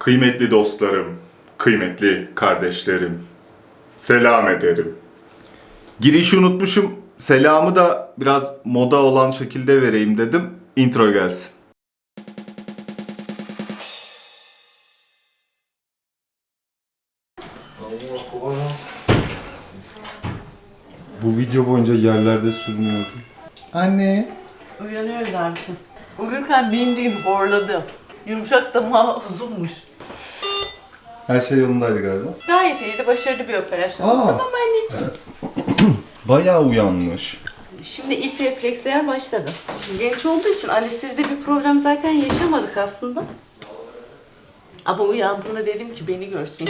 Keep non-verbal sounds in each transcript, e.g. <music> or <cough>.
Kıymetli dostlarım, kıymetli kardeşlerim, selam ederim. Girişi unutmuşum. Selamı da biraz moda olan şekilde vereyim dedim. Intro gelsin. Bu video boyunca yerlerde sürünüyordum. Anne. Uyanıyoruz abişim. Uyurken bindiğim horladı. Yumuşak damağı <laughs> uzunmuş. Her şey yolundaydı galiba. Gayet iyiydi. Başarılı bir operasyon. Aa. Tamam anneciğim. <clears throat> Bayağı uyanmış. Şimdi ilk refleksler başladı. Genç olduğu için anestezide bir problem zaten yaşamadık aslında. Ama uyandığında dedim ki beni görsün.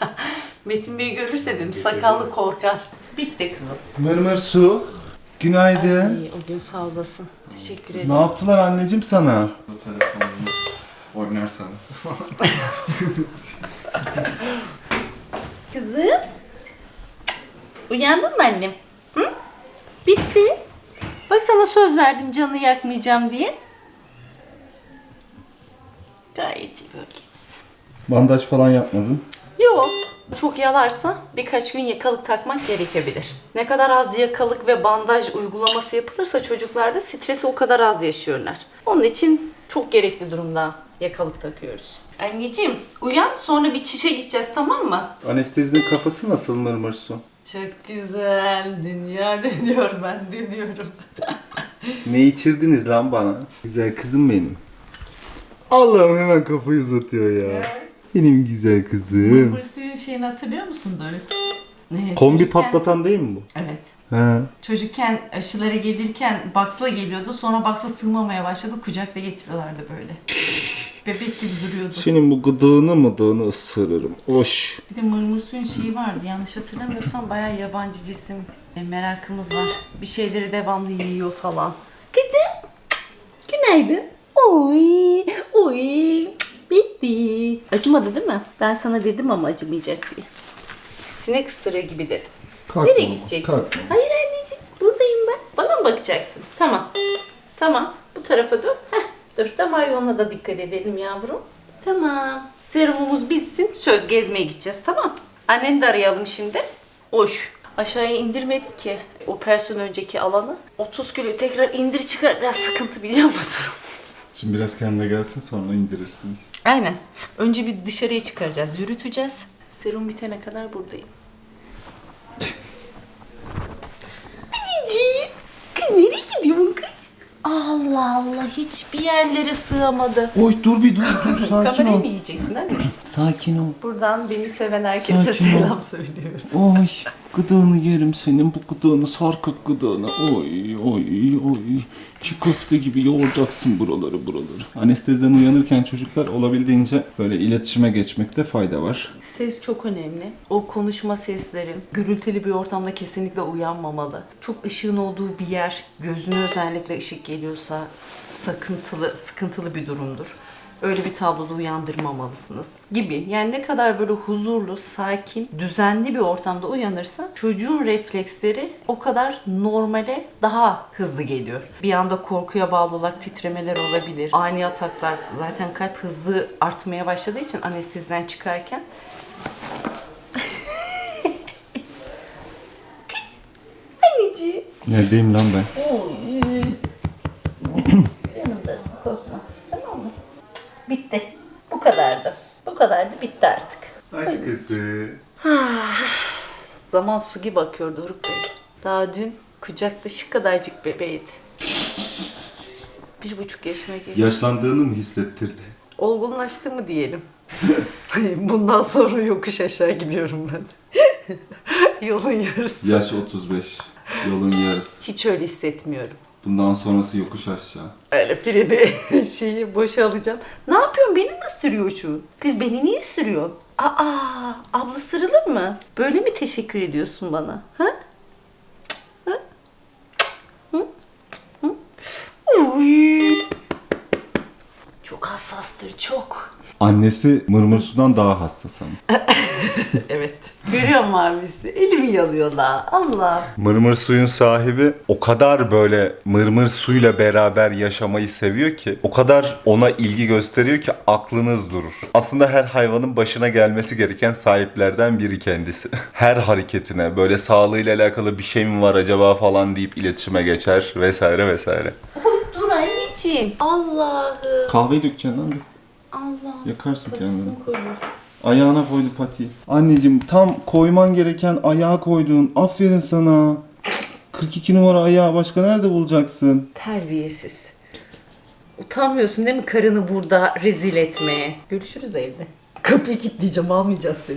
<laughs> Metin Bey görürse dedim sakallı korkar. Bitti kızım. Mırmır su. Günaydın. Ay, o gün sağ olasın. Teşekkür ederim. Ne yaptılar anneciğim sana? oynarsanız. <laughs> Kızım. Uyandın mı annem? Hı? Bitti. Bak sana söz verdim canını yakmayacağım diye. Gayet iyi bölgemiz. Bandaj falan yapmadın. Yok. Çok yalarsa birkaç gün yakalık takmak gerekebilir. Ne kadar az yakalık ve bandaj uygulaması yapılırsa çocuklarda stresi o kadar az yaşıyorlar. Onun için çok gerekli durumda yakalık takıyoruz. Anneciğim uyan sonra bir çişe gideceğiz tamam mı? Anestezinin kafası nasıl mırmır su? Çok güzel. Dünya <laughs> dönüyor ben dönüyorum. <laughs> Ne içirdiniz lan bana? Güzel kızım benim. Allah'ım hemen kafayı uzatıyor ya. Benim güzel kızım. Bu suyun şeyini hatırlıyor musun Doruk? Ne, Kombi çocukken- patlatan değil mi bu? Evet. He. Çocukken aşılara gelirken Box'la geliyordu. Sonra Box'a sığmamaya başladı. Kucakta getiriyorlardı böyle. Bebek gibi duruyordu. Senin bu gıdığını mıdığını ısırırım. Oş. Bir de mırmır suyun şeyi vardı. Yanlış hatırlamıyorsam bayağı yabancı cisim e, merakımız var. Bir şeyleri devamlı yiyor falan. Kızım. Günaydın. Oy. Oy. Bitti. Acımadı değil mi? Ben sana dedim ama acımayacak diye. Sinek ısırığı gibi dedim. Kalkma Nereye gideceksin? kalkma. Hayır anneciğim buradayım ben. Bana mı bakacaksın? Tamam. Tamam. Bu tarafa dur. Dur. Damar yoluna da dikkat edelim yavrum. Tamam. Serumumuz bitsin. Söz gezmeye gideceğiz. Tamam. Anneni de arayalım şimdi. Hoş. Aşağıya indirmedik ki operasyon önceki alanı. 30 kilo tekrar indir çıkar biraz sıkıntı biliyor musun? <laughs> Şimdi biraz kendine gelsin sonra indirirsiniz. Aynen. Önce bir dışarıya çıkaracağız. Yürüteceğiz. Serum bitene kadar buradayım. Anneciğim. Kız nereye gidiyorsun kız? Allah Allah hiçbir yerlere sığamadı. Oy dur bir dur dur <laughs> Kamerayı mı yiyeceksin hadi? Sakin ol. Buradan beni seven herkese Sakin ol. selam söylüyorum. Oy gıdığını yerim senin bu gıdığını sarkık gıdığını. Oy oy oy. Çiğ köfte gibi yoğuracaksın buraları buraları. Anesteziden uyanırken çocuklar olabildiğince böyle iletişime geçmekte fayda var. Ses çok önemli. O konuşma sesleri gürültülü bir ortamda kesinlikle uyanmamalı. Çok ışığın olduğu bir yer, gözüne özellikle ışık geliyorsa sakıntılı, sıkıntılı bir durumdur. Öyle bir tabloda uyandırmamalısınız gibi. Yani ne kadar böyle huzurlu, sakin, düzenli bir ortamda uyanırsa çocuğun refleksleri o kadar normale daha hızlı geliyor. Bir anda korkuya bağlı olarak titremeler olabilir. Ani ataklar zaten kalp hızı artmaya başladığı için anesteziden çıkarken <laughs> Anneciğim. Neredeyim lan ben? <clears throat> Yanımdasın korkma. Bitti. Bu kadardı. Bu kadardı bitti artık. Aşkısı. <sighs> Zaman su gibi akıyor Doruk Bey. Daha dün kucakta şu kadarcık bebeğiydi. Bir buçuk yaşına geldi. Yaşlandığını mı hissettirdi? Olgunlaştı mı diyelim. <laughs> Bundan sonra yokuş aşağı gidiyorum ben. <laughs> Yolun yarısı. Yaş 35. Yolun yarısı. Hiç öyle hissetmiyorum. Bundan sonrası yokuş aşağı. Öyle Fride <laughs> şeyi boşa alacağım. Ne yapıyorsun? Beni mi ısırıyorsun? Kız beni niye ısırıyorsun? Aa, abla sarılır mı? Böyle mi teşekkür ediyorsun bana? Ha? Ha? Hı? Hı? Uy. Çok hassastır, çok. Annesi mırmır sudan daha hassas ama. <laughs> evet. Görüyor musun abisi? Elimi yalıyor da. Allah. Mırmır suyun sahibi o kadar böyle mırmır suyla beraber yaşamayı seviyor ki o kadar ona ilgi gösteriyor ki aklınız durur. Aslında her hayvanın başına gelmesi gereken sahiplerden biri kendisi. <laughs> Her hareketine böyle sağlığıyla alakalı bir şey mi var acaba falan deyip iletişime geçer vesaire vesaire. Anneciğim. Allah'ım. Kahveyi dökeceksin lan dur. Allah. Yakarsın Patisini koyuyor. Ayağına koydu patiyi. Anneciğim tam koyman gereken ayağa koydun. Aferin sana. 42 numara ayağı başka nerede bulacaksın? Terbiyesiz. Utanmıyorsun değil mi karını burada rezil etmeye? Görüşürüz evde. Kapıyı kilitleyeceğim almayacağız seni.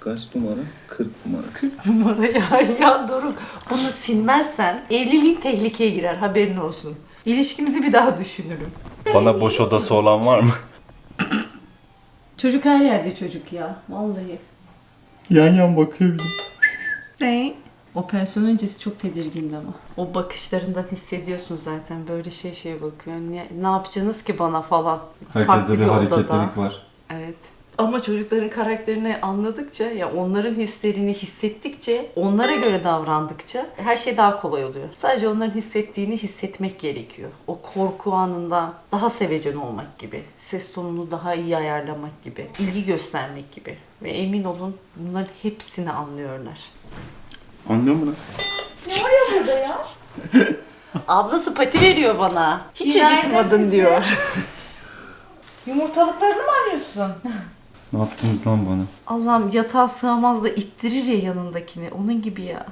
Kaç numara? 40 numara. 40 numara ya ya Doruk. Bunu silmezsen evliliğin tehlikeye girer haberin olsun. İlişkimizi bir daha düşünürüm. Bana boş odası olan var mı? <laughs> Çocuk her yerde çocuk ya. Vallahi. Yan yan bakıyor bir de. Ne? Operasyon öncesi çok tedirgindi ama. O bakışlarından hissediyorsun zaten. Böyle şey şey bakıyor. Ne, ne yapacaksınız ki bana falan. Farklı Herkeste bir odada. hareketlilik var. Evet. Ama çocukların karakterini anladıkça, ya onların hislerini hissettikçe, onlara göre davrandıkça her şey daha kolay oluyor. Sadece onların hissettiğini hissetmek gerekiyor. O korku anında daha sevecen olmak gibi, ses tonunu daha iyi ayarlamak gibi, ilgi göstermek gibi. Ve emin olun bunların hepsini anlıyorlar. Anlıyor musun? Ne var ya burada ya? <laughs> Ablası pati veriyor bana. Hiç Günaydın acıtmadın diyor. Yumurtalıklarını mı arıyorsun? <laughs> Ne yaptınız lan bana? Allah'ım yatağa sığamaz da ittirir ya yanındakini. Onun gibi ya.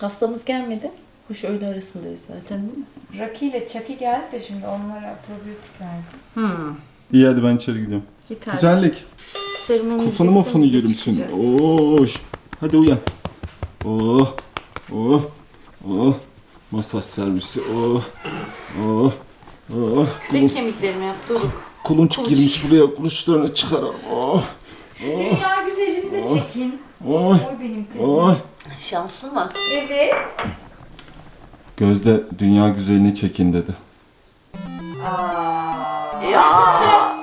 Hastamız gelmedi. Kuş öğle arasındayız zaten değil mi? Raki ile Chucky geldi de şimdi onlara probiyotik verdim. Hmm. İyi hadi ben içeri gidiyorum. Git Güzellik. Serumumuz Kafanı bitsin, mafanı biz yerim seni. çıkacağız. Oş. Hadi uyan. Oh. Oh. Oh. Masaj servisi. Oh. Oh. Oh. Kürek kemiklerimi yap Doruk. Kulunç Kuluç. girmiş buraya. Kuluçlarını çıkaralım. Oh. Dünya güzelini de çekin. Oy. Oy benim kızım. Oy. Şanslı mı? Evet. Gözde dünya güzelini çekin dedi. Aa. Ya. <laughs>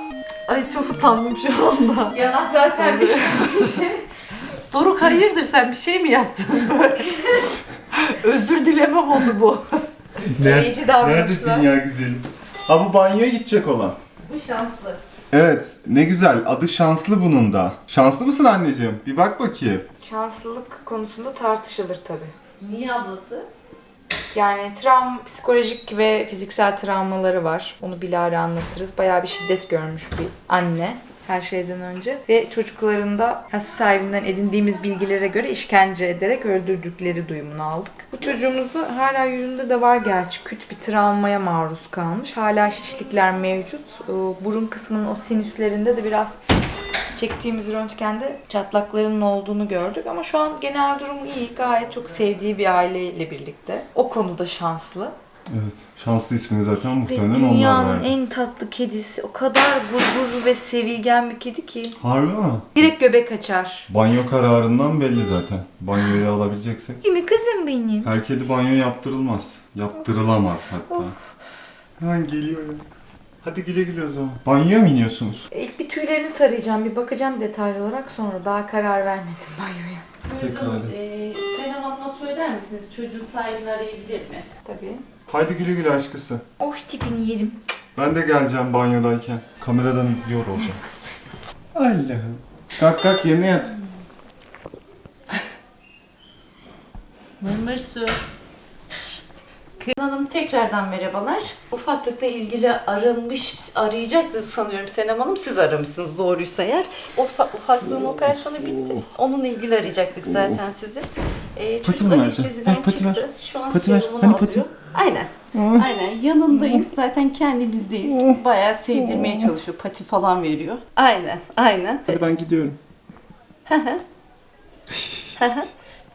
Ay çok utandım şu anda. Yanak zaten bir şey. <laughs> Doruk hayırdır sen bir şey mi yaptın böyle? <laughs> Özür dilemem oldu bu. Beyici davranışlar. güzeli? Ha bu banyoya gidecek olan. Bu şanslı. Evet, ne güzel. Adı şanslı bunun da. Şanslı mısın anneciğim? Bir bak bakayım. Şanslılık konusunda tartışılır tabii. Niye ablası? Yani travma, psikolojik ve fiziksel travmaları var. Onu bilahare anlatırız. Bayağı bir şiddet görmüş bir anne her şeyden önce. Ve çocuklarında hasta sahibinden edindiğimiz bilgilere göre işkence ederek öldürdükleri duyumunu aldık. Bu çocuğumuzda hala yüzünde de var gerçi küt bir travmaya maruz kalmış. Hala şişlikler mevcut. Ee, Burun kısmının o sinüslerinde de biraz çektiğimiz röntgende çatlaklarının olduğunu gördük ama şu an genel durum iyi. Gayet çok sevdiği bir aileyle birlikte. O konuda şanslı. Evet, şanslı ismini zaten muhtemelen onlar dünyanın verdi. en tatlı kedisi. O kadar gurgur ve sevilgen bir kedi ki. Harbi mi? Direkt göbek açar. Banyo kararından belli zaten. Banyoyu alabileceksek. Değil mi kızım benim? Her kedi banyo yaptırılmaz. Yaptırılamaz hatta. Hemen geliyor ya. Hadi güle güle o zaman. Banyoya mı iniyorsunuz? İlk bir tüylerini tarayacağım. Bir bakacağım detaylı olarak sonra. Daha karar vermedim banyoya. Pekala. Ee, Senem Hanım'a söyler misiniz? Çocuğun sahibini arayabilir mi? Tabii. Haydi güle güle aşkısı. Hoş tipini yerim. Ben de geleceğim banyodayken. Kameradan izliyor olacağım. Allah'ım. Kalk kalk yerine yat. Mırmır su. Şşt. Kız Hanım tekrardan merhabalar. Ufaklıkla ilgili aranmış, arayacaktı sanıyorum Senem Hanım. Siz aramışsınız doğruysa eğer. O ufa- ufaklığın operasyonu bitti. Onunla ilgili arayacaktık zaten sizi. Ee, Pati çocuk mi vereceksin? anesteziden pati ver. çıktı. Şu an Pati ver. serumunu Hani alıyor. Aynen. <laughs> Aynen yanındayım. Zaten kendimizdeyiz. Bayağı sevdirmeye <laughs> çalışıyor. Pati falan veriyor. Aynen. Aynen. Hadi ben gidiyorum. <laughs>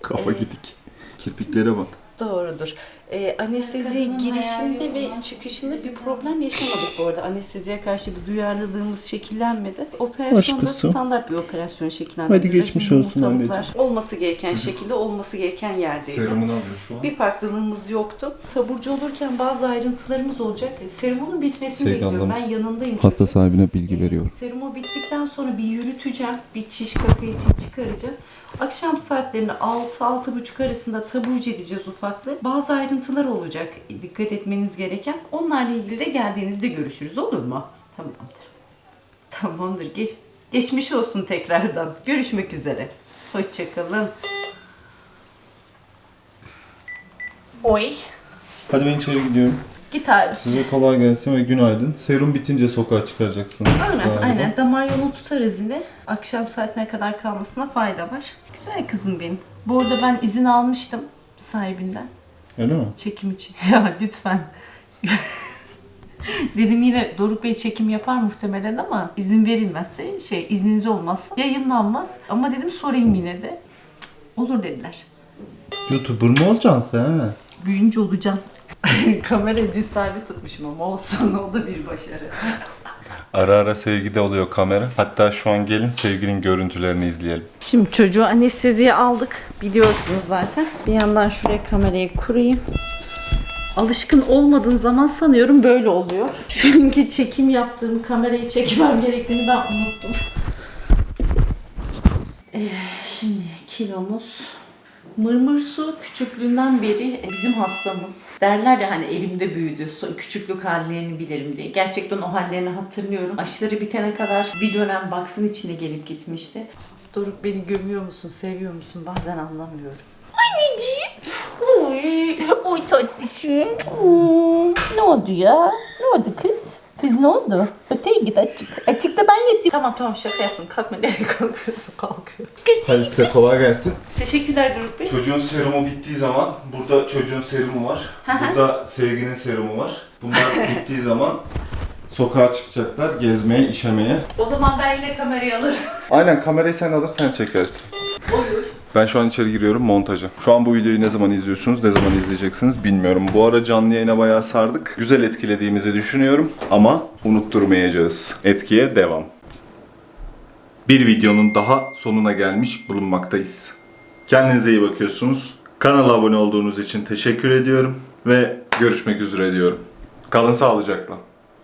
Kafa gidik. Kirpiklere bak. Doğrudur. Ee, anesteziye girişinde ve çıkışında bir problem yaşamadık bu arada. Anesteziye karşı bir duyarlılığımız şekillenmedi. Operasyonda standart bir operasyon şekillendirdi. Hadi geçmiş olsun Yumurtalıklar Olması gereken şekilde olması gereken yerdeydi. Serumunu alıyor şu an. Bir farklılığımız yoktu. Taburcu olurken bazı ayrıntılarımız olacak. Serumunun bitmesini Sevgi bekliyorum. Ben yanındayım. Hasta çünkü. sahibine bilgi Ee, veriyor. Serumu bittikten sonra bir yürüteceğim. Bir çiş kaka için çıkaracağım. Akşam saatlerinde 6-6.30 arasında taburcu edeceğiz ufaklığı. Bazı ayrıntılar olacak dikkat etmeniz gereken. Onlarla ilgili de geldiğinizde görüşürüz olur mu? Tamamdır. Tamamdır. Geç, geçmiş olsun tekrardan. Görüşmek üzere. Hoşçakalın. Oy. Hadi ben içeri gidiyorum. Git abi. Size kolay gelsin ve günaydın. Serum bitince sokağa çıkaracaksınız. Aynen, galiba. aynen. Damar yolu tutarız yine. Akşam saatine kadar kalmasına fayda var. Güzel kızım benim. Bu arada ben izin almıştım sahibinden. Öyle mi? Çekim için. <laughs> Ya lütfen. <laughs> Dedim yine Doruk Bey çekim yapar muhtemelen ama izin verilmezse şey izniniz olmazsa yayınlanmaz. Ama dedim sorayım yine de. Olur dediler. Youtuber mı olacaksın sen? Büyünce olacağım. <laughs> Kamera düz sabit tutmuşum ama olsun <laughs> o da bir başarı. <laughs> Ara ara sevgide oluyor kamera. Hatta şu an gelin sevginin görüntülerini izleyelim. Şimdi çocuğu anesteziye aldık. Biliyorsunuz zaten. Bir yandan şuraya kamerayı kurayım. Alışkın olmadığın zaman sanıyorum böyle oluyor. Çünkü çekim yaptığım, kamerayı çekmem gerektiğini ben unuttum. Ee, şimdi kilomuz Mırmır su küçüklüğünden beri bizim hastamız. Derler ya hani elimde büyüdü, küçüklük hallerini bilirim diye. Gerçekten o hallerini hatırlıyorum. Aşıları bitene kadar bir dönem baksın içine gelip gitmişti. Doruk beni gömüyor musun, seviyor musun bazen anlamıyorum. Anneciğim. Oy, oy tatlışım. Ne oldu ya? Ne oldu kız? Kız ne oldu? Öteye git açık. Açıkta ben yatayım. Tamam tamam şaka yaptım. Kalkma nereye kalkıyorsun? Kalkıyor. Hadi size kolay gelsin. Teşekkürler Doruk Bey. Çocuğun serumu bittiği zaman burada çocuğun serumu var. Burada sevginin serumu var. Bunlar <laughs> bittiği zaman sokağa çıkacaklar gezmeye, işemeye. O zaman ben yine kamerayı alırım. Aynen kamerayı sen alır sen çekersin. Ben şu an içeri giriyorum montaja. Şu an bu videoyu ne zaman izliyorsunuz, ne zaman izleyeceksiniz bilmiyorum. Bu ara canlı yayına bayağı sardık. Güzel etkilediğimizi düşünüyorum ama unutturmayacağız. Etkiye devam. Bir videonun daha sonuna gelmiş bulunmaktayız. Kendinize iyi bakıyorsunuz. Kanala abone olduğunuz için teşekkür ediyorum ve görüşmek üzere diyorum. Kalın sağlıcakla.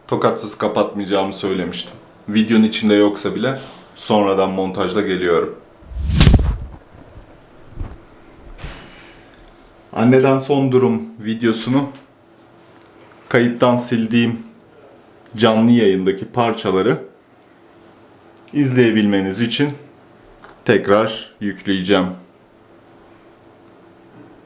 Tokatsız kapatmayacağımı söylemiştim. Videonun içinde yoksa bile sonradan montajla geliyorum. Anneden son durum videosunu kayıttan sildiğim canlı yayındaki parçaları izleyebilmeniz için tekrar yükleyeceğim.